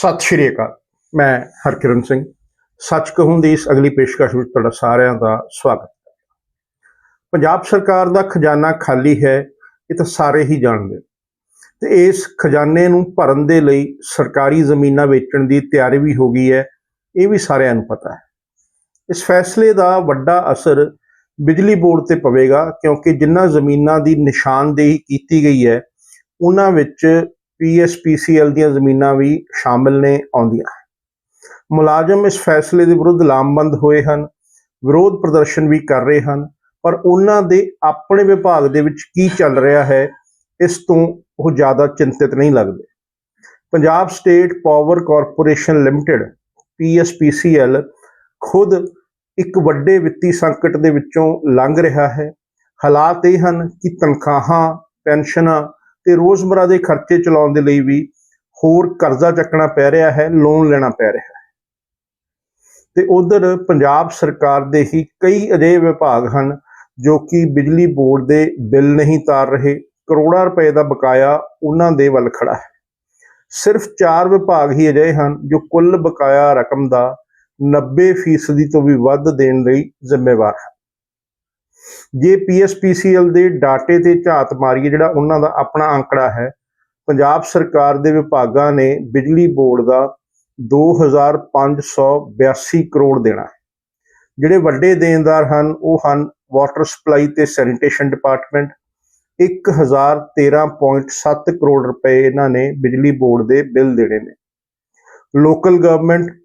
ਸਤਿ ਸ਼੍ਰੀ ਅਕਾਲ। ਮੈਂ ਹਰਕਿਰਨ ਸਿੰਘ। ਸੱਚ ਕਹੂੰ ਦੀ ਇਸ ਅਗਲੀ ਪੇਸ਼ਕਸ਼ ਵਿੱਚ ਤੁਹਾਡਾ ਸਾਰਿਆਂ ਦਾ ਸਵਾਗਤ ਪੰਜਾਬ ਸਰਕਾਰ ਦਾ ਖਜ਼ਾਨਾ ਖਾਲੀ ਹੈ, ਇਹ ਤਾਂ ਸਾਰੇ ਹੀ ਜਾਣਦੇ ਤੇ ਇਸ ਖਜ਼ਾਨੇ ਨੂੰ ਭਰਨ ਦੇ ਲਈ ਸਰਕਾਰੀ ਜ਼ਮੀਨਾਂ ਵੇਚਣ ਦੀ ਤਿਆਰੀ ਵੀ ਹੋ ਗਈ ਹੈ, ਇਹ ਵੀ ਸਾਰਿਆਂ ਨੂੰ ਪਤਾ ਹੈ। ਇਸ ਫੈਸਲੇ ਦਾ ਵੱਡਾ ਅਸਰ ਬਿਜਲੀ ਬੋਰਡ ਤੇ ਪਵੇਗਾ, ਕਿਉਂਕਿ ਜਿਨ੍ਹਾਂ ਜ਼ਮੀਨਾਂ ਦੀ ਨਿਸ਼ਾਨਦੇਹੀ ਕੀਤੀ ਗਈ ਹੈ, ਉਹਨਾਂ ਵਿੱਚ ਪੀਐਸਪੀਸੀਐਲ ਦੀਆਂ ਜ਼ਮੀਨਾਂ ਵੀ ਸ਼ਾਮਲ ਨੇ ਆਉਂਦੀਆਂ। ਮੁਲਾਜ਼ਮ ਇਸ ਫੈਸਲੇ ਦੇ ਵਿਰੁੱਧ ਲਾਮਬੰਦ ਹੋਏ ਹਨ, ਵਿਰੋਧ ਪ੍ਰਦਰਸ਼ਨ ਵੀ ਕਰ ਰਹੇ ਹਨ, ਪਰ ਉਹਨਾਂ ਦੇ ਆਪਣੇ ਵਿਭਾਗ ਦੇ ਵਿੱਚ ਕੀ ਚੱਲ ਰਿਹਾ ਹੈ, ਇਸ ਤੋਂ ਉਹ ਜ਼ਿਆਦਾ ਚਿੰਤਿਤ ਨਹੀਂ ਲੱਗਦੇ। Punjab State Power Corporation Limited PSPCL ਖੁਦ ਇੱਕ ਵੱਡੇ ਵਿੱਤੀ ਸੰਕਟ ਦੇ ਵਿੱਚੋਂ ਲੰਘ ਰਿਹਾ ਹੈ। ਹਾਲਾਤ ਇਹ ਹਨ ਕਿ ਤਨਖਾਹਾਂ, ਪੈਨਸ਼ਨਾਂ ਤੇ ਰੋਜ਼ਮਰਾ ਦੇ ਖਰਚੇ ਚਲਾਉਣ ਦੇ ਲਈ ਵੀ ਹੋਰ ਕਰਜ਼ਾ ਚੱਕਣਾ ਪੈ ਰਿਹਾ ਹੈ ਲੋਨ ਲੈਣਾ ਪੈ ਰਿਹਾ ਹੈ। ਤੇ ਉਧਰ ਪੰਜਾਬ ਸਰਕਾਰ ਦੇ ਹੀ ਕਈ ਅਜਿਹੇ ਵਿਭਾਗ ਹਨ ਜੋ ਕਿ ਬਿਜਲੀ ਬੋਰਡ ਦੇ ਬਿੱਲ ਨਹੀਂ ਤਾਰ ਰਹੇ, ਕਰੋੜਾਂ ਰੁਪਏ ਦਾ ਬਕਾਇਆ ਉਹਨਾਂ ਦੇ ਵੱਲ ਖੜਾ ਹੈ। ਸਿਰਫ 4 ਵਿਭਾਗ ਹੀ ਅਜਿਹੇ ਹਨ ਜੋ ਕੁੱਲ ਬਕਾਇਆ ਰਕਮ ਦਾ 90% ਤੋਂ ਵੀ ਵੱਧ ਦੇਣ ਲਈ ਜ਼ਿੰਮੇਵਾਰ ਹਨ। ਜੇ ਪੀਐਸਪੀਸੀਐਲ ਦੇ ਡਾਟੇ ਤੇ ਝਾਤ ਮਾਰੀਏ, ਜਿਹੜਾ ਉਹਨਾਂ ਦਾ ਆਪਣਾ ਅੰਕੜਾ ਹੈ, ਪੰਜਾਬ ਸਰਕਾਰ ਦੇ ਵਿਭਾਗਾਂ ਨੇ ਬਿਜਲੀ ਬੋਰਡ ਦਾ 2582 ਕਰੋੜ ਦੇਣਾ ਹੈ। ਜਿਹੜੇ ਵੱਡੇ ਦੇਣਦਾਰ ਹਨ, ਉਹ ਹਨ ਵਾਟਰ ਸਪਲਾਈ ਤੇ ਸੈਨੀਟੇਸ਼ਨ ਡਿਪਾਰਟਮੈਂਟ 1013.7 ਕਰੋੜ ਰੁਪਏ ਇਹਨਾਂ ਨੇ ਬਿਜਲੀ ਬੋਰਡ ਦੇ ਬਿੱਲ ਦੇਣੇ ਨੇ। Local government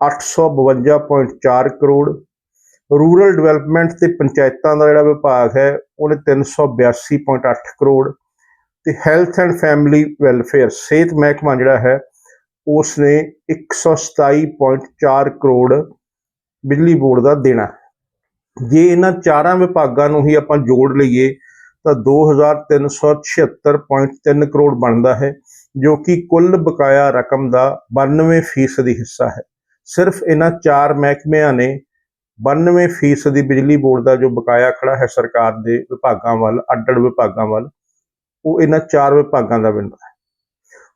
852.4 crore rural development ਤੇ ਪੰਚਾਇਤਾਂ ਦਾ ਜਿਹੜਾ ਵਿਭਾਗ ਹੈ, ਉਹਨੇ 382.8 ਕਰੋੜ ਤੇ ਹੈਲਥ ਐਂਡ ਫੈਮਿਲੀ ਵੈਲਫੇਅਰ ਸਿਹਤ ਮਹਿਕਮਾ ਜਿਹੜਾ ਹੈ ਉਸ ਨੇ 127.4 ਕਰੋੜ ਬਿਜਲੀ ਬੋਰਡ ਦਾ ਦੇਣਾ। ਜੇ ਇਹਨਾਂ ਚਾਰਾਂ ਵਿਭਾਗਾਂ ਨੂੰ ਹੀ ਆਪਾਂ ਜੋੜ ਲਈਏ, ਤਾਂ 2376.3 ਕਰੋੜ ਬਣਦਾ ਹੈ, ਜੋ ਕਿ ਕੁੱਲ ਬਕਾਇਆ ਰਕਮ ਦਾ 92% ਹਿੱਸਾ ਹੈ। ਸਿਰਫ ਇਹਨਾਂ ਚਾਰ ਮਹਿਕਮਿਆਂ ਨੇ 92 ਫੀਸਦੀ ਬਿਜਲੀ ਬੋਰਡ ਦਾ ਜੋ ਬਕਾਇਆ ਖੜਾ ਹੈ ਸਰਕਾਰ ਦੇ ਵਿਭਾਗਾਂ ਵੱਲ, ਅੱਡ-ਅੱਡ ਵਿਭਾਗਾਂ ਵੱਲ, ਉਹ ਇਹਨਾਂ ਚਾਰ ਵਿਭਾਗਾਂ ਦਾ ਬਣਦਾ ਹੈ।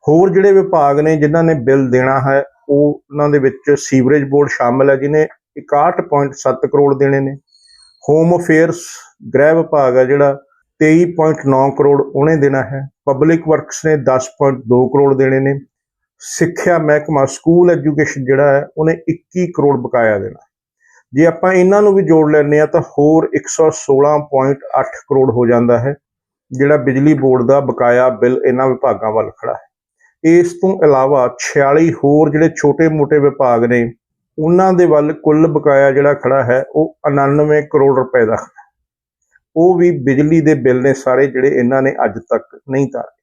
ਹੋਰ ਜਿਹੜੇ ਵਿਭਾਗ ਨੇ ਜਿਨ੍ਹਾਂ ਨੇ ਬਿੱਲ ਦੇਣਾ ਹੈ, ਉਹ ਉਹਨਾਂ ਦੇ ਵਿੱਚ ਸੀਵਰੇਜ ਬੋਰਡ ਸ਼ਾਮਲ ਹੈ, ਜਿਹਨੇ 61.7 ਕਰੋੜ ਦੇਣੇ ਨੇ। ਹੋਮ ਅਫੇਅਰਸ ਗ੍ਰਹਿ ਵਿਭਾਗ ਹੈ ਜਿਹੜਾ 23.9 ਕਰੋੜ ਉਹਨੇ ਦੇਣਾ ਹੈ। ਪਬਲਿਕ ਵਰਕਸ ਨੇ 10.2 ਕਰੋੜ ਦੇਣੇ ਨੇ। ਸਿੱਖਿਆ ਮਹਿਕਮਾ ਸਕੂਲ ਐਜੂਕੇਸ਼ਨ ਜਿਹੜਾ ਹੈ, ਉਹਨੇ 21 ਕਰੋੜ ਬਕਾਇਆ ਦੇਣਾ ਜੇ ਆਪਾਂ ਇਹਨਾਂ ਨੂੰ ਵੀ ਜੋੜ ਲੈਂਦੇ ਆ ਤਾਂ ਹੋਰ 116.8 ਕਰੋੜ ਹੋ ਜਾਂਦਾ ਹੈ, ਜਿਹੜਾ ਬਿਜਲੀ ਬੋਰਡ ਦਾ ਬਕਾਇਆ ਬਿੱਲ ਇਹਨਾਂ ਵਿਭਾਗਾਂ ਵੱਲ ਖੜਾ ਹੈ ਇਸ ਤੋਂ ਇਲਾਵਾ 46 ਹੋਰ ਜਿਹੜੇ ਛੋਟੇ-ਮੋਟੇ ਵਿਭਾਗ ਨੇ, ਉਹਨਾਂ ਦੇ ਵੱਲ ਕੁੱਲ ਬਕਾਇਆ ਜਿਹੜਾ ਖੜਾ ਹੈ, ਉਹ 99 ਕਰੋੜ ਰੁਪਏ ਦਾ ਹੈ। ਉਹ ਵੀ ਬਿਜਲੀ ਦੇ ਬਿੱਲ ਨੇ ਸਾਰੇ ਜਿਹੜੇ ਇਹਨਾਂ ਨੇ ਅੱਜ ਤੱਕ ਨਹੀਂ ਤਾਰੇ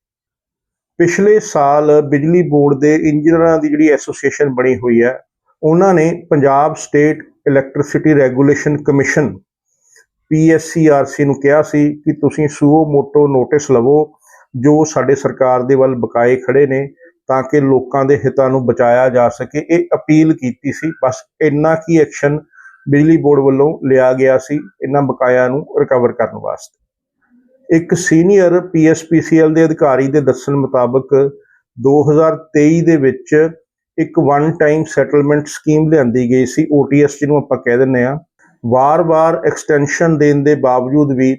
ਪਿਛਲੇ ਸਾਲ ਬਿਜਲੀ ਬੋਰਡ ਦੇ ਇੰਜੀਨੀਅਰਾਂ ਦੀ ਜਿਹੜੀ ਐਸੋਸੀਏਸ਼ਨ ਬਣੀ ਹੋਈ ਹੈ, ਉਹਨਾਂ ਨੇ Punjab State Electricity Regulation Commission PSCRC ਨੂੰ ਕਿਹਾ ਸੀ ਕਿ ਤੁਸੀਂ ਸੂਓ ਮੋਟੋ ਨੋਟਿਸ ਲਵੋ ਜੋ ਸਾਡੇ ਸਰਕਾਰ ਦੇ ਵੱਲ ਬਕਾਏ ਖੜੇ ਨੇ ਤਾਂ ਕਿ ਲੋਕਾਂ ਦੇ ਹਿੱਤਾਂ ਨੂੰ ਬਚਾਇਆ ਜਾ ਸਕੇ। ਇਹ ਅਪੀਲ ਕੀਤੀ ਸੀ। ਬਸ ਇੰਨਾ ਕੀ ਐਕਸ਼ਨ ਬਿਜਲੀ ਬੋਰਡ ਵੱਲੋਂ ਲਿਆ ਗਿਆ ਸੀ ਇਹਨਾਂ ਬਕਾਇਆ ਨੂੰ ਰਿਕਵਰ ਕਰਨ ਵਾਸਤੇ। ਇੱਕ ਸੀਨੀਅਰ ਪੀਐਸਪੀਸੀਐਲ ਦੇ ਅਧਿਕਾਰੀ ਦੇ ਦੱਸਣ ਮੁਤਾਬਕ 2023 ਦੇ ਵਿੱਚ ਇੱਕ ਵਨ ਟਾਈਮ ਸੈਟਲਮੈਂਟ ਸਕੀਮ ਲਿਆਂਦੀ ਗਈ ਸੀ OTS ਜਿਹਨੂੰ ਆਪਾਂ ਕਹਿ ਦਿੰਦੇ ਆ ਵਾਰ-ਵਾਰ ਐਕਸਟੈਂਸ਼ਨ ਦੇਣ ਦੇ ਬਾਵਜੂਦ ਵੀ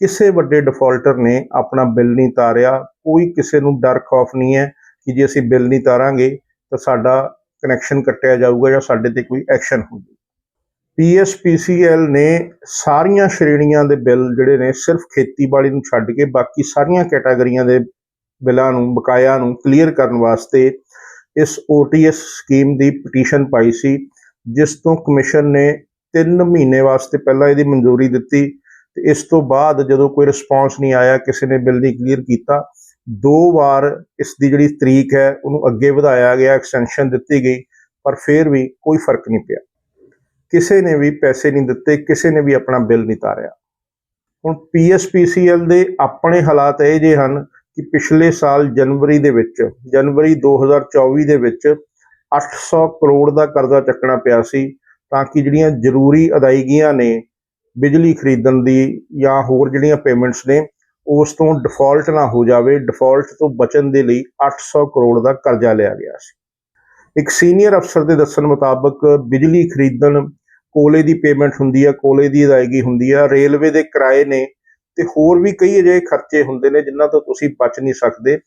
ਕਿਸੇ ਵੱਡੇ ਡਿਫਾਲਟਰ ਨੇ ਆਪਣਾ ਬਿੱਲ ਨਹੀਂ ਤਾਰਿਆ। ਕੋਈ ਕਿਸੇ ਨੂੰ ਡਰ, ਖੌਫ ਨਹੀਂ ਹੈ ਕਿ ਜੇ ਅਸੀਂ ਬਿੱਲ ਨਹੀਂ ਤਾਰਾਂਗੇ ਤਾਂ ਸਾਡਾ ਕਨੈਕਸ਼ਨ ਕੱਟਿਆ ਜਾਊਗਾ ਜਾਂ ਸਾਡੇ ਤੇ ਕੋਈ ਐਕਸ਼ਨ ਹੋਊਗਾ। ਪੀਐਸਪੀਸੀਐਲ ਨੇ ਸਾਰੀਆਂ ਸ਼੍ਰੇਣੀਆਂ ਦੇ ਬਿੱਲ ਜਿਹੜੇ ਨੇ ਸਿਰਫ ਖੇਤੀਬਾੜੀ ਨੂੰ ਛੱਡ ਕੇ ਬਾਕੀ ਸਾਰੀਆਂ ਕੈਟਾਗਰੀਆਂ ਦੇ ਬਿੱਲਾਂ ਨੂੰ, ਬਕਾਇਆ ਨੂੰ ਕਲੀਅਰ ਕਰਨ ਵਾਸਤੇ ਇਸ OTS ਸਕੀਮ ਦੀ ਪਟੀਸ਼ਨ ਪਾਈ ਸੀ, ਜਿਸ ਤੋਂ ਕਮਿਸ਼ਨ ਨੇ 3 ਮਹੀਨੇ ਵਾਸਤੇ ਪਹਿਲਾਂ ਇਹਦੀ ਮਨਜ਼ੂਰੀ ਦਿੱਤੀ ਤੇ ਇਸ ਤੋਂ ਬਾਅਦ ਜਦੋਂ ਕੋਈ ਰਿਸਪਾਂਸ ਨਹੀਂ ਆਇਆ, ਕਿਸੇ ਨੇ ਬਿੱਲ ਨਹੀਂ ਕਲੀਅਰ ਕੀਤਾ, ਦੋ ਵਾਰ ਇਸ ਦੀ ਜਿਹੜੀ ਤਰੀਕ ਹੈ, ਉਹਨੂੰ ਅੱਗੇ ਵਧਾਇਆ ਗਿਆ ਐਕਸਟੈਂਸ਼ਨ ਦਿੱਤੀ ਗਈ, ਪਰ ਫਿਰ ਵੀ ਕੋਈ ਫ਼ਰਕ ਨਹੀਂ ਪਿਆ। ਕਿਸੇ ਨੇ ਵੀ ਪੈਸੇ ਨਹੀਂ ਦਿੱਤੇ, ਕਿਸੇ ਨੇ ਵੀ ਆਪਣਾ ਬਿੱਲ ਨਹੀਂ ਤਾਰਿਆ। ਹੁਣ ਪੀਐਸਪੀਸੀਐਲ ਦੇ ਆਪਣੇ ਹਾਲਾਤ ਇਹ ਜੇ ਹਨ ਕਿ ਪਿਛਲੇ ਸਾਲ ਜਨਵਰੀ ਦੇ ਵਿੱਚ, ਜਨਵਰੀ 2024 ਦੇ ਵਿੱਚ 800 ਕਰੋੜ ਦਾ ਕਰਜ਼ਾ ਚੱਕਣਾ ਪਿਆ ਸੀ, ਤਾਂ ਕਿ ਜਿਹੜੀਆਂ ਜ਼ਰੂਰੀ ਅਦਾਇਗੀਆਂ ਨੇ ਬਿਜਲੀ ਖਰੀਦਣ ਦੀ ਜਾਂ ਹੋਰ ਜਿਹੜੀਆਂ ਪੇਮੈਂਟਸ ਨੇ, ਉਸ ਤੋਂ ਡਿਫਾਲਟ ਨਾ ਹੋ ਜਾਵੇ ਡਿਫਾਲਟ ਤੋਂ ਬਚਣ ਦੇ ਲਈ 800 ਕਰੋੜ ਦਾ ਕਰਜ਼ਾ ਲਿਆ ਗਿਆ ਸੀ। ਇੱਕ ਸੀਨੀਅਰ ਅਫਸਰ ਦੇ ਦੱਸਣ ਮੁਤਾਬਕ ਬਿਜਲੀ ਖਰੀਦਣ ਕੋਲੇ ਦੀ ਪੇਮੈਂਟ ਹੁੰਦੀ ਹੈ ਕੋਲੇ ਦੀ ਅਦਾਇਗੀ ਹੁੰਦੀ ਹੈ ਰੇਲਵੇ ਦੇ ਕਿਰਾਏ ਨੇ ਤੇ ਹੋਰ ਵੀ ਕਈ ਅਜਿਹੇ ਖਰਚੇ ਹੁੰਦੇ ਨੇ ਜਿਨ੍ਹਾਂ ਤੋਂ ਤੁਸੀਂ ਬਚ ਨਹੀਂ ਸਕਦੇ।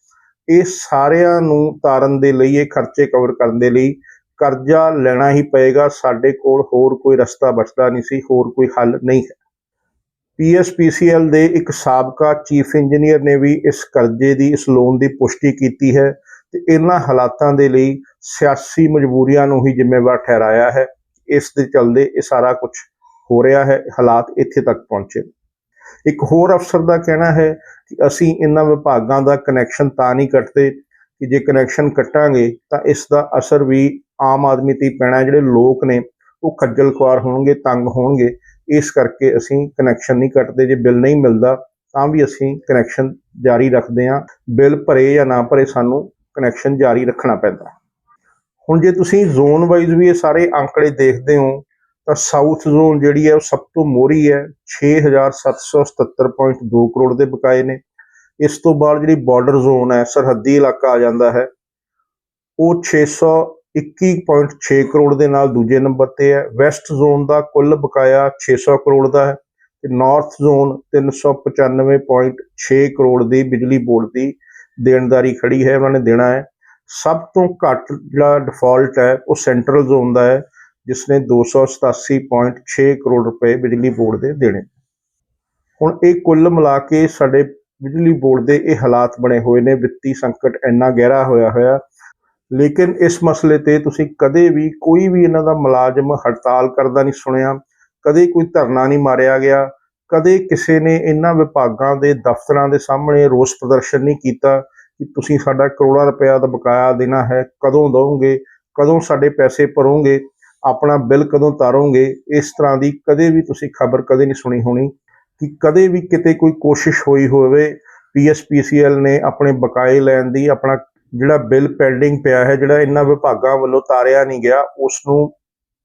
ਇਹ ਸਾਰਿਆਂ ਨੂੰ ਤਾਰਨ ਦੇ ਲਈ, ਇਹ ਖਰਚੇ ਕਵਰ ਕਰਨ ਦੇ ਲਈ ਕਰਜ਼ਾ ਲੈਣਾ ਹੀ ਪਏਗਾ। ਸਾਡੇ ਕੋਲ ਹੋਰ ਕੋਈ ਰਸਤਾ ਬਚਦਾ ਨਹੀਂ ਸੀ, ਹੋਰ ਕੋਈ ਹੱਲ ਨਹੀਂ ਹੈ। ਪੀਐਸਪੀਸੀਐਲ ਦੇ ਇੱਕ ਸਾਬਕਾ ਚੀਫ ਇੰਜੀਨੀਅਰ ਨੇ ਵੀ ਇਸ ਕਰਜ਼ੇ ਦੀ, ਇਸ ਲੋਨ ਦੀ ਪੁਸ਼ਟੀ ਕੀਤੀ ਹੈ ਤੇ ਇਹਨਾਂ ਹਾਲਾਤਾਂ ਦੇ ਲਈ ਸਿਆਸੀ ਮਜਬੂਰੀਆਂ ਨੂੰ ਹੀ ਜ਼ਿੰਮੇਵਾਰ ਠਹਿਰਾਇਆ ਹੈ। ਇਸ ਦੇ ਚੱਲਦੇ ਇਹ ਸਾਰਾ ਕੁਝ ਹੋ ਰਿਹਾ ਹੈ। ਹਾਲਾਤ ਇੱਥੇ ਤੱਕ ਪਹੁੰਚੇ। ਇੱਕ ਹੋਰ ਅਫਸਰ ਦਾ ਕਹਿਣਾ ਹੈ ਕਿ ਅਸੀਂ ਇਹਨਾਂ ਵਿਭਾਗਾਂ ਦਾ ਕਨੈਕਸ਼ਨ ਤਾਂ ਨਹੀਂ ਕੱਟਦੇ ਕਿ ਜੇ ਕਨੈਕਸ਼ਨ ਕੱਟਾਂਗੇ ਤਾਂ ਇਸ ਦਾ ਅਸਰ ਵੀ ਆਮ ਆਦਮੀ ਤੇ ਪੈਣਾ, ਜਿਹੜੇ ਲੋਕ ਨੇ ਉਹ ਖੱਜਲ ਖੁਆਰ ਹੋਣਗੇ, ਤੰਗ ਹੋਣਗੇ, ਇਸ ਕਰਕੇ ਅਸੀਂ ਕਨੈਕਸ਼ਨ ਨਹੀਂ ਕੱਟਦੇ, ਜੇ ਬਿੱਲ ਨਹੀਂ ਮਿਲਦਾ ਤਾਂ ਵੀ ਅਸੀਂ ਕਨੈਕਸ਼ਨ ਜਾਰੀ ਰੱਖਦੇ ਹਾਂ। ਬਿੱਲ ਭਰੇ ਜਾਂ ਨਾ ਭਰੇ ਸਾਨੂੰ ਕਨੈਕਸ਼ਨ ਜਾਰੀ ਰੱਖਣਾ ਪੈਂਦਾ। ਹੁਣ ਜੇ ਤੁਸੀਂ ਜ਼ੋਨ ਵਾਈਜ਼ ਵੀ ਇਹ ਸਾਰੇ ਅੰਕੜੇ ਦੇਖਦੇ ਹੋ ਤਾਂ ਸਾਊਥ ਜ਼ੋਨ ਜਿਹੜੀ ਹੈ ਉਹ ਸਭ ਤੋਂ ਮੋਹਰੀ ਹੈ। 6777.2 ਕਰੋੜ ਦੇ ਬਕਾਏ ਨੇ। ਇਸ ਤੋਂ ਬਾਅਦ ਜਿਹੜੀ ਬਾਰਡਰ ਜ਼ੋਨ ਹੈ, ਸਰਹੱਦੀ ਇਲਾਕਾ ਆ ਜਾਂਦਾ ਹੈ। ਉਹ 621.6 ਕਰੋੜ ਦੇ ਨਾਲ ਦੂਜੇ ਨੰਬਰ ਤੇ ਹੈ। ਵੈਸਟ ਜ਼ੋਨ ਦਾ ਕੁੱਲ ਬਕਾਇਆ 600 ਕਰੋੜ ਦਾ ਹੈ ਤੇ ਨਾਰਥ ਜ਼ੋਨ 395.6 ਕਰੋੜ ਦੀ ਬਿਜਲੀ ਬੋਰਡ ਦੀ ਦੇਣਦਾਰੀ ਖੜੀ ਹੈ, ਉਹਨਾਂ ਨੇ ਦੇਣਾ ਹੈ। ਸਭ ਤੋਂ ਘੱਟ ਜਿਹੜਾ ਡਿਫਾਲਟ ਹੈ, ਉਹ ਸੈਂਟਰਲ ਜ਼ੋਨ ਦਾ ਹੈ। ਜਿਸ ਨੇ 287.6 ਕਰੋੜ ਰੁਪਏ ਬਿਜਲੀ ਬੋਰਡ ਦੇ ਦੇਣੇ। ਹੁਣ ਇਹ ਕੁੱਲ ਮਿਲਾ ਕੇ ਸਾਡੇ ਬਿਜਲੀ ਬੋਰਡ ਦੇ ਇਹ ਹਾਲਾਤ ਬਣੇ ਹੋਏ ਨੇ, ਵਿੱਤੀ ਸੰਕਟ ਇੰਨਾ ਗਹਿਰਾ ਹੋਇਆ ਹੋਇਆ। ਲੇਕਿਨ ਇਸ ਮਸਲੇ ਤੇ ਤੁਸੀਂ ਕਦੇ ਵੀ ਕੋਈ ਵੀ ਇਹਨਾਂ ਦਾ ਮੁਲਾਜ਼ਮ ਹੜਤਾਲ ਕਰਦਾ ਨਹੀਂ ਸੁਣਿਆ, ਕਦੇ ਕੋਈ ਧਰਨਾ ਨਹੀਂ ਮਾਰਿਆ ਗਿਆ, ਕਦੇ ਕਿਸੇ ਨੇ ਇਹਨਾਂ ਵਿਭਾਗਾਂ ਦੇ ਦਫ਼ਤਰਾਂ ਦੇ ਸਾਹਮਣੇ ਰੋਸ ਪ੍ਰਦਰਸ਼ਨ ਨਹੀਂ ਕੀਤਾ ਕਿ ਤੁਸੀਂ ਸਾਡਾ ਕਰੋੜਾਂ ਰੁਪਇਆ ਦਾ ਬਕਾਇਆ ਦੇਣਾ ਹੈ, ਕਦੋਂ ਦਵੋਗੇ, ਕਦੋਂ ਸਾਡੇ ਪੈਸੇ ਭਰੋਗੇ। ਆਪਣਾ ਬਿੱਲ ਕਦੋਂ ਤਾਰੋਗੇ, ਇਸ ਤਰ੍ਹਾਂ ਦੀ ਕਦੇ ਵੀ ਤੁਸੀਂ ਖਬਰ ਕਦੇ ਨਹੀਂ ਸੁਣੀ ਹੋਣੀ ਕਿ ਕਦੇ ਵੀ ਕਿਤੇ ਕੋਈ ਕੋਸ਼ਿਸ਼ ਹੋਈ ਹੋਵੇ ਪੀਐਸਪੀਸੀਐਲ ਨੇ ਆਪਣੇ ਬਕਾਏ ਲੈਣ ਦੀ, ਆਪਣਾ ਜਿਹੜਾ ਬਿੱਲ ਪੈਂਡਿੰਗ ਪਿਆ ਹੈ, ਜਿਹੜਾ ਇਹਨਾਂ ਵਿਭਾਗਾਂ ਵੱਲੋਂ ਤਾਰਿਆ ਨਹੀਂ ਗਿਆ ਉਸ ਨੂੰ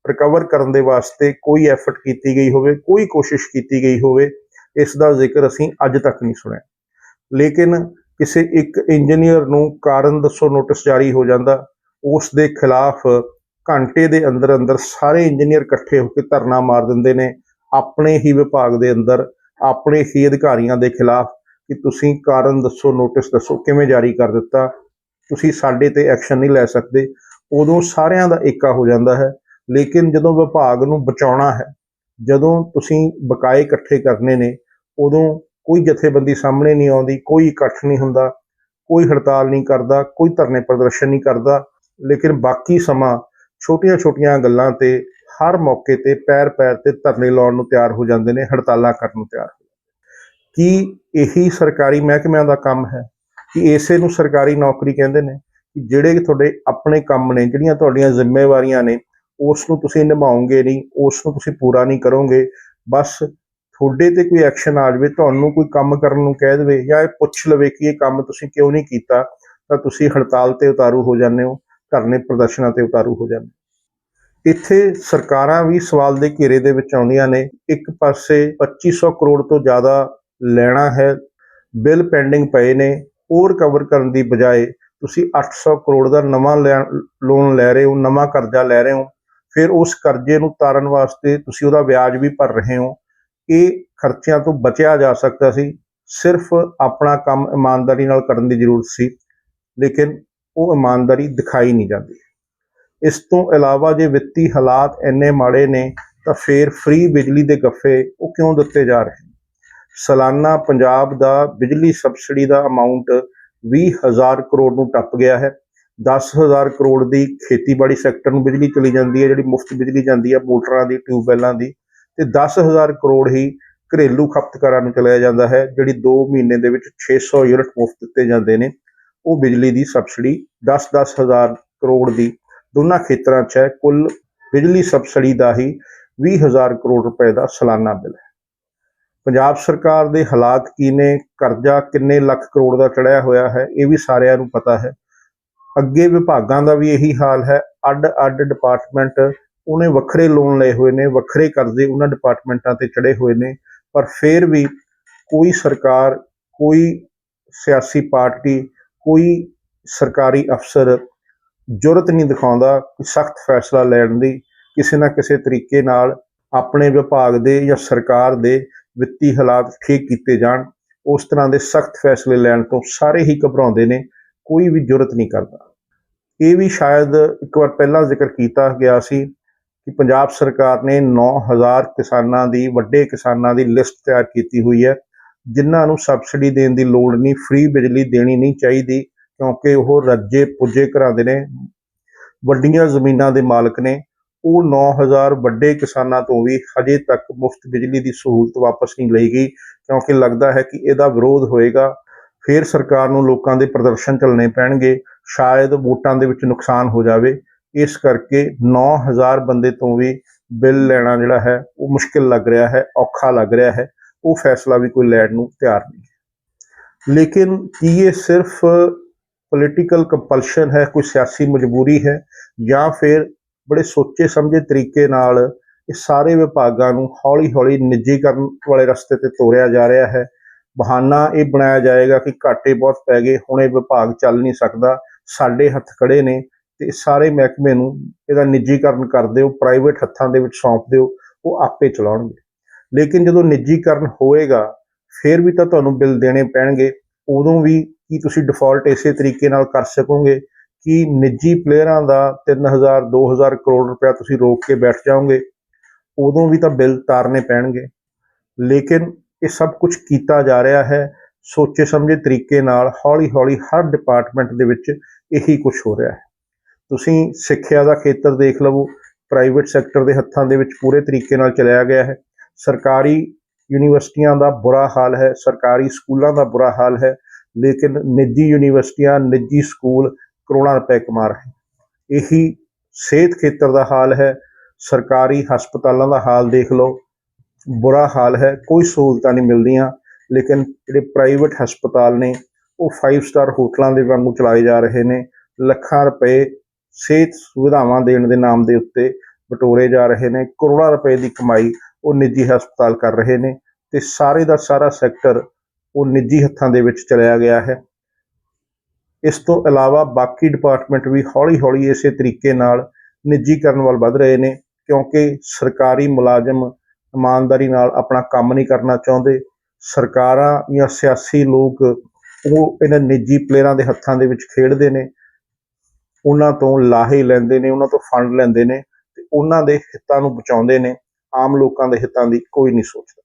ਰਿਕਵਰ ਕਰਨ ਦੇ ਵਾਸਤੇ ਕੋਈ ਐਫਰਟ ਕੀਤੀ ਗਈ ਹੋਵੇ, ਕੋਈ ਕੋਸ਼ਿਸ਼ ਕੀਤੀ ਗਈ ਹੋਵੇ, ਇਸ ਦਾ ਜ਼ਿਕਰ ਅਸੀਂ ਅੱਜ ਤੱਕ ਨਹੀਂ ਸੁਣਿਆ। ਲੇਕਿਨ ਕਿਸੇ ਇੱਕ ਇੰਜੀਨੀਅਰ ਨੂੰ ਕਾਰਨ ਦੱਸੋ ਨੋਟਿਸ ਜਾਰੀ ਹੋ ਜਾਂਦਾ ਉਸ ਦੇ ਖਿਲਾਫ ਘੰਟੇ ਦੇ ਅੰਦਰ ਅੰਦਰ ਸਾਰੇ ਇੰਜੀਨੀਅਰ ਇਕੱਠੇ ਹੋ ਕੇ ਧਰਨਾ ਮਾਰ ਦਿੰਦੇ ਨੇ, ਆਪਣੇ ਹੀ ਵਿਭਾਗ ਦੇ ਅੰਦਰ, ਆਪਣੇ ਹੀ ਅਧਿਕਾਰੀਆਂ ਦੇ ਖਿਲਾਫ ਕਿ ਤੁਸੀਂ ਕਾਰਨ ਦੱਸੋ ਨੋਟਿਸ ਦੱਸੋ, ਕਿਵੇਂ ਜਾਰੀ ਕਰ ਦਿੱਤਾ? ਤੁਸੀਂ ਸਾਡੇ ਤੇ ਐਕਸ਼ਨ ਨਹੀਂ ਲੈ ਸਕਦੇ। ਉਦੋਂ ਸਾਰਿਆਂ ਦਾ ਏਕਾ ਹੋ ਜਾਂਦਾ ਹੈ। ਲੇਕਿਨ ਜਦੋਂ ਵਿਭਾਗ ਨੂੰ ਬਚਾਉਣਾ ਹੈ, ਜਦੋਂ ਤੁਸੀਂ ਬਕਾਏ ਇਕੱਠੇ ਕਰਨੇ ਨੇ, ਉਦੋਂ ਕੋਈ ਜਥੇਬੰਦੀ ਸਾਹਮਣੇ ਨਹੀਂ ਆਉਂਦੀ, ਕੋਈ ਇਕੱਠ ਨਹੀਂ ਹੁੰਦਾ, ਕੋਈ ਹੜਤਾਲ ਨਹੀਂ ਕਰਦਾ, ਕੋਈ ਧਰਨੇ ਪ੍ਰਦਰਸ਼ਨ ਨਹੀਂ ਕਰਦਾ। ਲੇਕਿਨ ਬਾਕੀ ਸਮਾਂ ਛੋਟੀਆਂ-ਛੋਟੀਆਂ ਗੱਲਾਂ ਤੇ ਹਰ ਮੌਕੇ ਤੇ ਪੈਰ ਪੈਰ ਤੇ ਧਰਨੇ ਲਾਉਣ ਨੂੰ ਤਿਆਰ ਹੋ ਜਾਂਦੇ ਨੇ, ਹੜਤਾਲਾਂ ਕਰਨ ਨੂੰ ਤਿਆਰ ਹੋ ਕੀ ਇਹੀ ਸਰਕਾਰੀ ਮਹਿਕਮਿਆਂ ਦਾ ਕੰਮ ਹੈ? ਕਿ ਇਸੇ ਨੂੰ ਸਰਕਾਰੀ ਨੌਕਰੀ ਕਹਿੰਦੇ ਨੇ? ਕਿ ਜਿਹੜੇ ਤੁਹਾਡੇ ਆਪਣੇ ਕੰਮ ਨੇ, ਜਿਹੜੀਆਂ ਤੁਹਾਡੀਆਂ ਜ਼ਿੰਮੇਵਾਰੀਆਂ ਨੇ, ਉਸ ਨੂੰ ਤੁਸੀਂ ਨਿਭਾਓਗੇ ਨਹੀਂ, ਉਸ ਨੂੰ ਤੁਸੀਂ ਪੂਰਾ ਨਹੀਂ ਕਰੋਗੇ, ਬਸ ਤੁਹਾਡੇ ਤੇ ਕੋਈ ਐਕਸ਼ਨ ਆ ਜਾਵੇ, ਤੁਹਾਨੂੰ ਕੋਈ ਕੰਮ ਕਰਨ ਨੂੰ ਕਹਿ ਦੇਵੇ ਜਾਂ ਇਹ ਪੁੱਛ ਲਵੇ ਕਿ ਇਹ ਕੰਮ ਤੁਸੀਂ ਕਿਉਂ ਨਹੀਂ ਕੀਤਾ, ਤਾਂ ਤੁਸੀਂ ਹੜਤਾਲ ਤੇ ਉਤਾਰੂ ਹੋ ਜਾਂਦੇ ਹੋ। ਧਰਨੇ ਪ੍ਰਦਰਸ਼ਨਾਂ ਤੇ ਉਤਾਰੂ ਹੋ ਜਾਂਦੇ। ਇੱਥੇ ਸਰਕਾਰਾਂ ਵੀ ਸਵਾਲ ਦੇ ਘੇਰੇ ਦੇ ਵਿੱਚ ਆਉਂਦੀਆਂ ਨੇ, ਇੱਕ ਪਾਸੇ 2500 ਕਰੋੜ ਤੋਂ ਜ਼ਿਆਦਾ ਲੈਣਾ ਹੈ, ਬਿੱਲ ਪੈਂਡਿੰਗ ਪਏ ਨੇ ਉਹ ਰਿਕਵਰ ਕਰਨ ਦੀ ਬਜਾਏ ਤੁਸੀਂ 800 ਕਰੋੜ ਦਾ ਨਵਾਂ ਲੋਨ ਲੈ ਰਹੇ ਹੋ, ਨਵਾਂ ਕਰਜ਼ਾ ਲੈ ਰਹੇ ਹੋ, ਫਿਰ ਉਸ ਕਰਜ਼ੇ ਨੂੰ ਤਾਰਨ ਵਾਸਤੇ ਤੁਸੀਂ ਉਹਦਾ ਵਿਆਜ ਵੀ ਭਰ ਰਹੇ ਹੋ। ਇਹ ਖਰਚਿਆਂ ਤੋਂ ਬਚਿਆ ਜਾ ਸਕਦਾ ਸੀ, ਸਿਰਫ ਆਪਣਾ ਕੰਮ ਇਮਾਨਦਾਰੀ ਨਾਲ ਕਰਨ ਦੀ ਜ਼ਰੂਰਤ ਸੀ, ਲੇਕਿਨ ਉਹ ਇਮਾਨਦਾਰੀ ਦਿਖਾਈ ਨਹੀਂ ਜਾਂਦੀ। ਇਸ ਤੋਂ ਇਲਾਵਾ ਜੇ ਵਿੱਤੀ ਹਾਲਾਤ ਇੰਨੇ ਮਾੜੇ ਨੇ, ਤਾਂ ਫੇਰ ਫ੍ਰੀ ਬਿਜਲੀ ਦੇ ਗੱਫੇ ਉਹ ਕਿਉਂ ਦਿੱਤੇ ਜਾ ਰਹੇ ਨੇ? ਸਾਲਾਨਾ ਪੰਜਾਬ ਦਾ ਬਿਜਲੀ ਸਬਸਿਡੀ ਦਾ ਅਮਾਉਂਟ 20000 ਕਰੋੜ ਨੂੰ ਟੱਪ ਗਿਆ ਹੈ। 10000 ਕਰੋੜ ਦੀ ਖੇਤੀਬਾੜੀ ਸੈਕਟਰ ਨੂੰ ਬਿਜਲੀ ਚਲੀ ਜਾਂਦੀ ਹੈ, ਜਿਹੜੀ ਮੁਫਤ ਬਿਜਲੀ ਜਾਂਦੀ ਹੈ, ਮੋਟਰਾਂ ਦੀ, ਟਿਊਬਵੈਲਾਂ ਦੀ। ਤੇ 10000 ਕਰੋੜ ਹੀ ਘਰੇਲੂ ਖਪਤਕਾਰਾਂ ਨੂੰ ਚਲਾਇਆ ਜਾਂਦਾ ਹੈ, ਜਿਹੜੀ 2 ਮਹੀਨੇ ਦੇ ਵਿੱਚ 600 ਯੂਨਿਟ ਮੁਫਤ ਦਿੱਤੇ ਜਾਂਦੇ ਨੇ। ਉਹ ਬਿਜਲੀ ਦੀ ਸਬਸਿਡੀ 10-10 ਹਜ਼ਾਰ ਕਰੋੜ ਦੀ। ਦੋਨਾਂ ਖੇਤਰਾਂ 'ਚ ਹੈ, ਕੁੱਲ ਬਿਜਲੀ ਸਬਸਿਡੀ ਦਾ ਹੀ 20000 ਕਰੋੜ ਰੁਪਏ ਦਾ ਸਾਲਾਨਾ ਬਿੱਲ ਹੈ। ਪੰਜਾਬ ਸਰਕਾਰ ਦੇ ਹਾਲਾਤ ਕੀ ਨੇ? ਕਰਜ਼ਾ ਕਿੰਨੇ ਲੱਖ ਕਰੋੜ ਦਾ ਚੜਿਆ ਹੋਇਆ ਹੈ, ਇਹ ਵੀ ਸਾਰਿਆਂ ਨੂੰ ਪਤਾ ਹੈ। ਅੱਗੇ ਵਿਭਾਗਾਂ ਦਾ ਵੀ ਇਹੀ ਹਾਲ ਹੈ, ਅੱਡ-ਅੱਡ ਡਿਪਾਰਟਮੈਂਟ ਉਹਨੇ ਵੱਖਰੇ ਲੋਨ ਲਏ ਹੋਏ ਨੇ, ਵੱਖਰੇ ਕਰਜ਼ੇ ਉਹਨਾਂ ਡਿਪਾਰਟਮੈਂਟਾਂ ਤੇ ਚੜੇ ਹੋਏ ਨੇ, ਪਰ ਫਿਰ ਵੀ ਕੋਈ ਸਰਕਾਰ, ਕੋਈ ਸਿਆਸੀ ਪਾਰਟੀ ਕੋਈ ਸਰਕਾਰੀ ਅਫਸਰ ਜੁਰਤ ਨਹੀਂ ਦਿਖਾਉਂਦਾ ਕਿ ਸਖਤ ਫੈਸਲਾ ਲੈਣ ਦੀ, ਕਿਸੇ ਨਾ ਕਿਸੇ ਤਰੀਕੇ ਨਾਲ ਆਪਣੇ ਵਿਭਾਗ ਦੇ ਜਾਂ ਸਰਕਾਰ ਦੇ ਵਿੱਤੀ ਹਾਲਾਤ ਠੀਕ ਕੀਤੇ ਜਾਣ, ਉਸ ਤਰ੍ਹਾਂ ਦੇ ਸਖਤ ਫੈਸਲੇ ਲੈਣ ਤੋਂ ਸਾਰੇ ਹੀ ਘਬਰਾਉਂਦੇ ਨੇ, ਕੋਈ ਵੀ ਜੁਰਤ ਨਹੀਂ ਕਰਦਾ। ਇਹ ਵੀ ਸ਼ਾਇਦ ਇੱਕ ਵਾਰ ਪਹਿਲਾਂ ਜ਼ਿਕਰ ਕੀਤਾ ਗਿਆ ਸੀ ਕਿ ਪੰਜਾਬ ਸਰਕਾਰ ਨੇ 9000 ਕਿਸਾਨਾਂ ਦੀ, ਵੱਡੇ ਕਿਸਾਨਾਂ ਦੀ ਲਿਸਟ ਤਿਆਰ ਕੀਤੀ ਹੋਈ ਹੈ। ਜਿਨ੍ਹਾਂ ਨੂੰ ਸਬਸਿਡੀ ਦੇਣ ਦੀ ਲੋੜ ਨਹੀਂ ਫ੍ਰੀ ਬਿਜਲੀ ਦੇਣੀ ਨਹੀਂ ਚਾਹੀਦੀ, ਕਿਉਂਕਿ ਉਹ ਰੱਜੇ ਪੁੱਜੇ ਘਰਾਂ ਦੇ ਨੇ, ਵੱਡੀਆਂ ਜ਼ਮੀਨਾਂ ਦੇ ਮਾਲਕ ਨੇ, ਉਹ 9000 ਵੱਡੇ ਕਿਸਾਨਾਂ ਤੋਂ ਵੀ ਹਜੇ ਤੱਕ ਮੁਫਤ ਬਿਜਲੀ ਦੀ ਸਹੂਲਤ ਵਾਪਸ ਨਹੀਂ ਲਈ ਗਈ, ਕਿਉਂਕਿ ਲੱਗਦਾ ਹੈ ਕਿ ਇਹਦਾ ਵਿਰੋਧ ਹੋਏਗਾ, ਫਿਰ ਸਰਕਾਰ ਨੂੰ ਲੋਕਾਂ ਦੇ ਪ੍ਰਦਰਸ਼ਨ ਚੱਲਣੇ ਪੈਣਗੇ, ਸ਼ਾਇਦ ਵੋਟਾਂ ਦੇ ਵਿੱਚ ਨੁਕਸਾਨ ਹੋ ਜਾਵੇ, ਇਸ ਕਰਕੇ 9000 ਬੰਦੇ ਤੋਂ ਵੀ ਬਿੱਲ ਲੈਣਾ ਜਿਹੜਾ ਹੈ, ਉਹ ਮੁਸ਼ਕਿਲ ਲੱਗ ਰਿਹਾ ਹੈ, ਔਖਾ ਲੱਗ ਰਿਹਾ ਹੈ। ਉਹ ਫੈਸਲਾ ਵੀ ਕੋਈ ਲੈਣ ਨੂੰ ਤਿਆਰ ਨਹੀਂ ਲੇਕਿਨ ਕੀ ਇਹ ਸਿਰਫ ਪੋਲੀਟੀਕਲ ਕੰਪਲਸ਼ਨ ਹੈ, ਕੋਈ ਸਿਆਸੀ ਮਜਬੂਰੀ ਹੈ, ਜਾਂ ਫਿਰ ਬੜੇ ਸੋਚੇ ਸਮਝੇ ਤਰੀਕੇ ਨਾਲ ਇਹ ਸਾਰੇ ਵਿਭਾਗਾਂ ਨੂੰ ਹੌਲੀ-ਹੌਲੀ ਨਿੱਜੀਕਰਨ ਵਾਲੇ ਰਸਤੇ ਤੇ ਤੋਰਿਆ ਜਾ ਰਿਹਾ ਹੈ? ਬਹਾਨਾ ਇਹ ਬਣਾਇਆ ਜਾਏਗਾ ਕਿ ਘਾਟੇ ਬਹੁਤ ਪੈ ਗਏ, ਹੁਣ ਇਹ ਵਿਭਾਗ ਚੱਲ ਨਹੀਂ ਸਕਦਾ, ਸਾਡੇ ਹੱਥ ਖੜੇ ਨੇ ਤੇ ਸਾਰੇ ਮਹਿਕਮੇ ਨੂੰ ਇਹਦਾ ਨਿੱਜੀਕਰਨ ਕਰ ਦਿਓ ਪ੍ਰਾਈਵੇਟ ਹੱਥਾਂ ਦੇ ਵਿੱਚ ਸੌਂਪ ਦਿਓ, ਉਹ ਆਪੇ ਚਲਾਉਣਗੇ। ਲੇਕਿਨ ਜਦੋਂ ਨਿੱਜੀਕਰਨ ਹੋਏਗਾ, ਫਿਰ ਵੀ ਤਾਂ ਤੁਹਾਨੂੰ ਬਿੱਲ ਦੇਣੇ ਪੈਣਗੇ। ਉਦੋਂ ਵੀ ਕੀ ਤੁਸੀਂ ਡਿਫਾਲਟ ਇਸੇ ਤਰੀਕੇ ਨਾਲ ਕਰ ਸਕੋਗੇ ਕਿ ਨਿੱਜੀ ਪਲੇਅਰਾਂ ਦਾ 3000 2000 ਕਰੋੜ ਰੁਪਇਆ ਤੁਸੀਂ ਰੋਕ ਕੇ ਬੈਠ ਜਾਓਗੇ। ਉਦੋਂ ਵੀ ਤਾਂ ਬਿੱਲ ਤਾਰਨੇ ਪੈਣਗੇ। ਲੇਕਿਨ ਇਹ ਸਭ ਕੁਝ ਕੀਤਾ ਜਾ ਰਿਹਾ ਹੈ ਸੋਚੇ ਸਮਝੇ ਤਰੀਕੇ ਨਾਲ ਹੌਲੀ ਹੌਲੀ ਹਰ ਡਿਪਾਰਟਮੈਂਟ ਦੇ ਵਿੱਚ ਇਹੀ ਕੁਝ ਹੋ ਰਿਹਾ ਹੈ। ਤੁਸੀਂ ਸਿੱਖਿਆ ਦਾ ਖੇਤਰ ਦੇਖ ਲਵੋ ਪ੍ਰਾਈਵੇਟ ਸੈਕਟਰ ਦੇ ਹੱਥਾਂ ਦੇ ਵਿੱਚ ਪੂਰੇ ਤਰੀਕੇ ਨਾਲ ਚਲਾਇਆ ਗਿਆ ਹੈ। ਸਰਕਾਰੀ ਯੂਨੀਵਰਸਿਟੀਆਂ ਦਾ ਬੁਰਾ ਹਾਲ ਹੈ, ਸਰਕਾਰੀ ਸਕੂਲਾਂ ਦਾ ਬੁਰਾ ਹਾਲ ਹੈ, ਲੇਕਿਨ ਨਿੱਜੀ ਯੂਨੀਵਰਸਿਟੀਆਂ, ਨਿੱਜੀ ਸਕੂਲ ਕਰੋੜਾਂ ਰੁਪਏ ਕਮਾ ਰਹੇ ਇਹੀ ਸਿਹਤ ਖੇਤਰ ਦਾ ਹਾਲ ਹੈ, ਸਰਕਾਰੀ ਹਸਪਤਾਲਾਂ ਦਾ ਹਾਲ ਦੇਖ ਲਓ, ਬੁਰਾ ਹਾਲ ਹੈ, ਕੋਈ ਸਹੂਲਤਾਂ ਨਹੀਂ ਮਿਲਦੀਆਂ, ਲੇਕਿਨ ਜਿਹੜੇ ਪ੍ਰਾਈਵੇਟ ਹਸਪਤਾਲ ਨੇ, ਉਹ 5 ਸਟਾਰ ਹੋਟਲਾਂ ਦੇ ਵਾਂਗੂ ਚਲਾਏ ਜਾ ਰਹੇ ਨੇ, ਲੱਖਾਂ ਰੁਪਏ ਸਿਹਤ ਸੁਵਿਧਾਵਾਂ ਦੇਣ ਦੇ ਨਾਮ ਦੇ ਉੱਤੇ ਬਟੋਰੇ ਜਾ ਰਹੇ ਨੇ, ਕਰੋੜਾਂ ਰੁਪਏ ਦੀ ਕਮਾਈ ਉਹ ਨਿੱਜੀ ਹਸਪਤਾਲ ਕਰ ਰਹੇ ਨੇ ਤੇ ਸਾਰੇ ਦਾ ਸਾਰਾ ਸੈਕਟਰ ਉਹ ਨਿੱਜੀ ਹੱਥਾਂ ਦੇ ਵਿੱਚ ਚਲਿਆ ਗਿਆ ਹੈ। ਇਸ ਤੋਂ ਇਲਾਵਾ ਬਾਕੀ ਡਿਪਾਰਟਮੈਂਟ ਵੀ ਹੌਲੀ-ਹੌਲੀ ਇਸੇ ਤਰੀਕੇ ਨਾਲ ਨਿੱਜੀਕਰਨ ਵੱਲ ਵੱਧ ਰਹੇ ਨੇ, ਕਿਉਂਕਿ ਸਰਕਾਰੀ ਮੁਲਾਜ਼ਮ ਇਮਾਨਦਾਰੀ ਨਾਲ ਆਪਣਾ ਕੰਮ ਨਹੀਂ ਕਰਨਾ ਚਾਹੁੰਦੇ। ਸਰਕਾਰਾਂ ਜਾਂ ਸਿਆਸੀ ਲੋਕ ਉਹ ਇਹਨਾਂ ਨਿੱਜੀ ਪਲੇਅਰਾਂ ਦੇ ਹੱਥਾਂ ਦੇ ਵਿੱਚ ਖੇਡਦੇ ਨੇ। ਉਹਨਾਂ ਤੋਂ ਲਾਹੇ ਲੈਂਦੇ ਨੇ, ਉਹਨਾਂ ਤੋਂ ਫੰਡ ਲੈਂਦੇ ਨੇ ਤੇ ਉਹਨਾਂ ਦੇ ਹਿੱਤਾਂ ਨੂੰ ਬਚਾਉਂਦੇ ਨੇ। ਆਮ ਲੋਕਾਂ ਦੇ ਹਿੱਤਾਂ ਦੀ ਕੋਈ ਨਹੀਂ ਸੋਚਦਾ।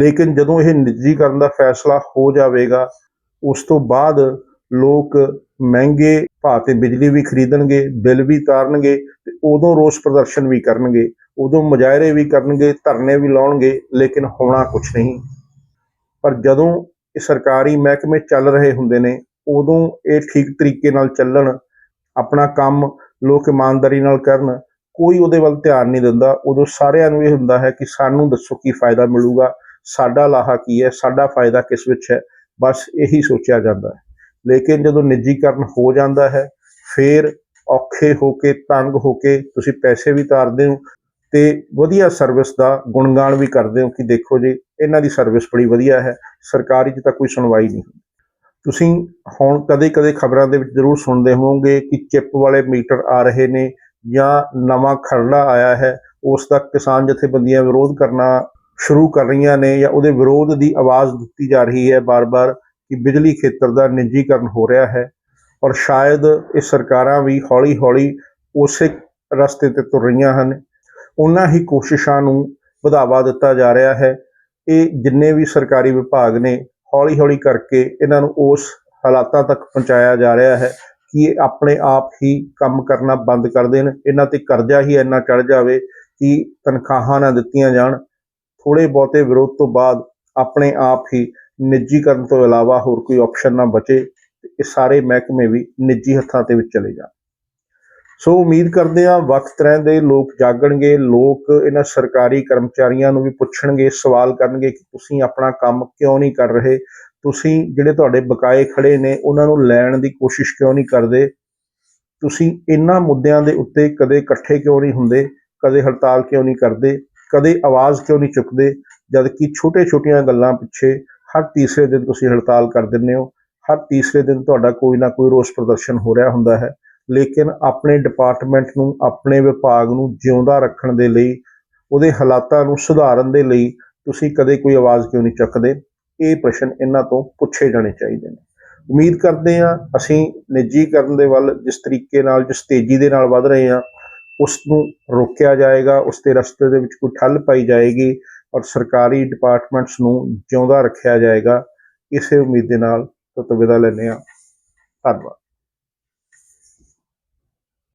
ਲੇਕਿਨ ਜਦੋਂ ਇਹ ਨਿੱਜੀਕਰਨ ਦਾ ਫੈਸਲਾ ਹੋ ਜਾਵੇਗਾ, ਉਸ ਤੋਂ ਬਾਅਦ ਲੋਕ ਮਹਿੰਗੇ ਭਾਅ ਤੇ ਬਿਜਲੀ ਵੀ ਖਰੀਦਣਗੇ, ਬਿੱਲ ਵੀ ਤਾਰਨਗੇ ਤੇ ਉਦੋਂ ਰੋਸ ਪ੍ਰਦਰਸ਼ਨ ਵੀ ਕਰਨਗੇ, ਉਦੋਂ ਮੁਜ਼ਾਹਰੇ ਵੀ ਕਰਨਗੇ, ਧਰਨੇ ਵੀ ਲਾਉਣਗੇ, ਲੇਕਿਨ ਹੋਣਾ ਕੁਝ ਨਹੀਂ। ਪਰ ਜਦੋਂ ਇਹ ਸਰਕਾਰੀ ਮਹਿਕਮੇ ਚੱਲ ਰਹੇ ਹੁੰਦੇ ਨੇ, ਉਦੋਂ ਇਹ ਠੀਕ ਤਰੀਕੇ ਨਾਲ ਚੱਲਣ, ਆਪਣਾ ਕੰਮ ਲੋਕ ਇਮਾਨਦਾਰੀ ਨਾਲ ਕਰਨ ਕੋਈ ਉਹਦੇ ਵੱਲ ਧਿਆਨ ਨਹੀਂ ਦਿੰਦਾ, ਉਦੋਂ ਸਾਰਿਆਂ ਨੂੰ ਇਹ ਹੁੰਦਾ ਹੈ ਕਿ ਸਾਨੂੰ ਦੱਸੋ ਕੀ ਫਾਇਦਾ ਮਿਲੂਗਾ, ਸਾਡਾ ਲਾਹਾ ਕੀ ਹੈ, ਸਾਡਾ ਫਾਇਦਾ ਕਿਸ ਵਿੱਚ ਹੈ, ਬਸ ਇਹੀ ਸੋਚਿਆ ਜਾਂਦਾ ਹੈ। ਲੇਕਿਨ ਜਦੋਂ ਨਿੱਜੀਕਰਨ ਹੋ ਜਾਂਦਾ ਹੈ, ਫਿਰ ਔਖੇ ਹੋ ਕੇ, ਤੰਗ ਹੋ ਕੇ ਤੁਸੀਂ ਪੈਸੇ ਵੀ ਤਾਰਦੇ ਹੋ ਤੇ ਵਧੀਆ ਸਰਵਿਸ ਦਾ ਗੁਣਗਾਨ ਵੀ ਕਰਦੇ ਹੋ ਕਿ ਦੇਖੋ ਜੀ, ਇਹਨਾਂ ਦੀ ਸਰਵਿਸ ਬੜੀ ਵਧੀਆ ਹੈ, ਸਰਕਾਰੀ 'ਚ ਤਾਂ ਕੋਈ ਸੁਣਵਾਈ ਨਹੀਂ ਤੁਸੀਂ ਹੁਣ ਕਦੇ-ਕਦੇ ਖਬਰਾਂ ਦੇ ਵਿੱਚ ਜ਼ਰੂਰ ਸੁਣਦੇ ਹੋਵੋਗੇ ਕਿ ਚਿੱਪ ਵਾਲੇ ਮੀਟਰ ਆ ਰਹੇ ਨੇ ਜਾਂ ਨਵਾਂ ਖਰੜਾ ਆਇਆ ਹੈ, ਉਸ ਦਾ ਕਿਸਾਨ ਜਥੇਬੰਦੀਆਂ ਵਿਰੋਧ ਕਰਨਾ ਸ਼ੁਰੂ ਕਰ ਰਹੀਆਂ ਨੇ ਜਾਂ ਉਹਦੇ ਵਿਰੋਧ ਦੀ ਆਵਾਜ਼ ਦਿੱਤੀ ਜਾ ਰਹੀ ਹੈ ਬਾਰ-ਬਾਰ ਕਿ ਬਿਜਲੀ ਖੇਤਰ ਦਾ ਨਿੱਜੀਕਰਨ ਹੋ ਰਿਹਾ ਹੈ ਔਰ ਸ਼ਾਇਦ ਇਹ ਸਰਕਾਰਾਂ ਵੀ ਹੌਲੀ-ਹੌਲੀ ਉਸੇ ਰਸਤੇ ਤੇ ਤੁਰ ਰਹੀਆਂ ਹਨ। ਉਹਨਾਂ ਹੀ ਕੋਸ਼ਿਸ਼ਾਂ ਨੂੰ ਵਧਾਵਾ ਦਿੱਤਾ ਜਾ ਰਿਹਾ ਹੈ। ਇਹ ਜਿੰਨੇ ਵੀ ਸਰਕਾਰੀ ਵਿਭਾਗ ਨੇ, ਹੌਲੀ-ਹੌਲੀ ਕਰਕੇ ਇਹਨਾਂ ਨੂੰ ਉਸ ਹਾਲਾਤਾਂ ਤੱਕ ਪਹੁੰਚਾਇਆ ਜਾ ਰਿਹਾ ਹੈ ਕਿ ਇਹ ਆਪਣੇ ਆਪ ਹੀ ਕੰਮ ਕਰਨਾ ਬੰਦ ਕਰ ਦੇਣ। ਇਹਨਾਂ ਤੇ ਕਰਜ਼ਾ ਹੀ ਇੰਨਾ ਚੜ ਜਾਵੇ ਕਿ ਤਨਖਾਹਾਂ ਨਾ ਦਿੱਤੀਆਂ ਜਾਣ। ਥੋੜੇ ਬਹੁਤੇ ਵਿਰੋਧ ਤੋਂ ਬਾਅਦ ਆਪਣੇ ਆਪ ਹੀ ਨਿੱਜੀਕਰਨ ਤੋਂ ਇਲਾਵਾ ਹੋਰ ਕੋਈ ਆਪਸ਼ਨ ਨਾ ਬਚੇ ਇਹ ਸਾਰੇ ਮਹਿਕਮੇ ਵੀ ਨਿੱਜੀ ਹੱਥਾਂ ਤੇ ਵਿੱਚ ਚਲੇ ਜਾਣ। ਸੋ ਉਮੀਦ ਕਰਦੇ ਹਾਂ ਵਕਤ ਰਹਿੰਦੇ ਲੋਕ ਜਾਗਣਗੇ, ਲੋਕ ਇਹਨਾਂ ਸਰਕਾਰੀ ਕਰਮਚਾਰੀਆਂ ਨੂੰ ਵੀ ਪੁੱਛਣਗੇ, ਸਵਾਲ ਕਰਨਗੇ ਕਿ ਤੁਸੀਂ ਆਪਣਾ ਕੰਮ ਕਿਉਂ ਨਹੀਂ ਕਰ ਰਹੇ? ਤੁਸੀਂ ਜਿਹੜੇ ਤੁਹਾਡੇ ਬਕਾਏ ਖੜੇ ਨੇ, ਉਹਨਾਂ ਨੂੰ ਲੈਣ ਦੀ ਕੋਸ਼ਿਸ਼ ਕਿਉਂ ਨਹੀਂ ਕਰਦੇ? ਤੁਸੀਂ ਇਹਨਾਂ ਮੁੱਦਿਆਂ ਦੇ ਉੱਤੇ ਕਦੇ ਇਕੱਠੇ ਕਿਉਂ ਨਹੀਂ ਹੁੰਦੇ? ਕਦੇ ਹੜਤਾਲ ਕਿਉਂ ਨਹੀਂ ਕਰਦੇ? ਕਦੇ ਆਵਾਜ਼ ਕਿਉਂ ਨਹੀਂ ਚੁੱਕਦੇ? ਜਦ ਕਿ ਛੋਟੇ-ਛੋਟੀਆਂ ਗੱਲਾਂ ਪਿੱਛੇ ਹਰ ਤੀਸਰੇ ਦਿਨ ਤੁਸੀਂ ਹੜਤਾਲ ਕਰ ਦਿੰਦੇ ਹੋ। ਹਰ ਤੀਸਰੇ ਦਿਨ ਤੁਹਾਡਾ ਕੋਈ ਨਾ ਕੋਈ ਰੋਸ ਪ੍ਰਦਰਸ਼ਨ ਹੋ ਰਿਹਾ ਹੁੰਦਾ ਹੈ। ਲੇਕਿਨ ਆਪਣੇ ਡਿਪਾਰਟਮੈਂਟ ਨੂੰ, ਆਪਣੇ ਵਿਭਾਗ ਨੂੰ ਜਿਉਂਦਾ ਰੱਖਣ ਦੇ ਲਈ, ਉਹਦੇ ਹਾਲਾਤਾਂ ਨੂੰ ਸੁਧਾਰਨ ਦੇ ਲਈ ਤੁਸੀਂ ਕਦੇ ਕੋਈ ਆਵਾਜ਼ ਕਿਉਂ ਨਹੀਂ ਚੁੱਕਦੇ? ਇਹ ਪ੍ਰਸ਼ਨ ਇਹਨਾਂ ਤੋਂ ਪੁੱਛੇ ਜਾਣੇ ਚਾਹੀਦੇ ਨੇ। ਉਮੀਦ ਕਰਦੇ ਹਾਂ ਅਸੀਂ ਨਿੱਜੀਕਰਨ ਦੇ ਵੱਲ ਜਿਸ ਤਰੀਕੇ ਨਾਲ, ਜਿਸ ਤੇਜ਼ੀ ਦੇ ਨਾਲ ਵੱਧ ਰਹੇ ਹਾਂ ਉਸ ਨੂੰ ਰੋਕਿਆ ਜਾਏਗਾ ਉਸ ਦੇ ਰਸਤੇ ਦੇ ਵਿੱਚ ਕੋਈ ਠੱਲ ਪਾਈ ਜਾਏਗੀ ਔਰ ਸਰਕਾਰੀ ਡਿਪਾਰਟਮੈਂਟਸ ਨੂੰ ਜਿਉਂਦਾ ਰੱਖਿਆ ਜਾਏਗਾ। ਇਸੇ ਉਮੀਦ ਦੇ ਨਾਲ ਤੋਂ ਵਿਦਾ ਲੈਂਦੇ ਹਾਂ। ਧੰਨਵਾਦ।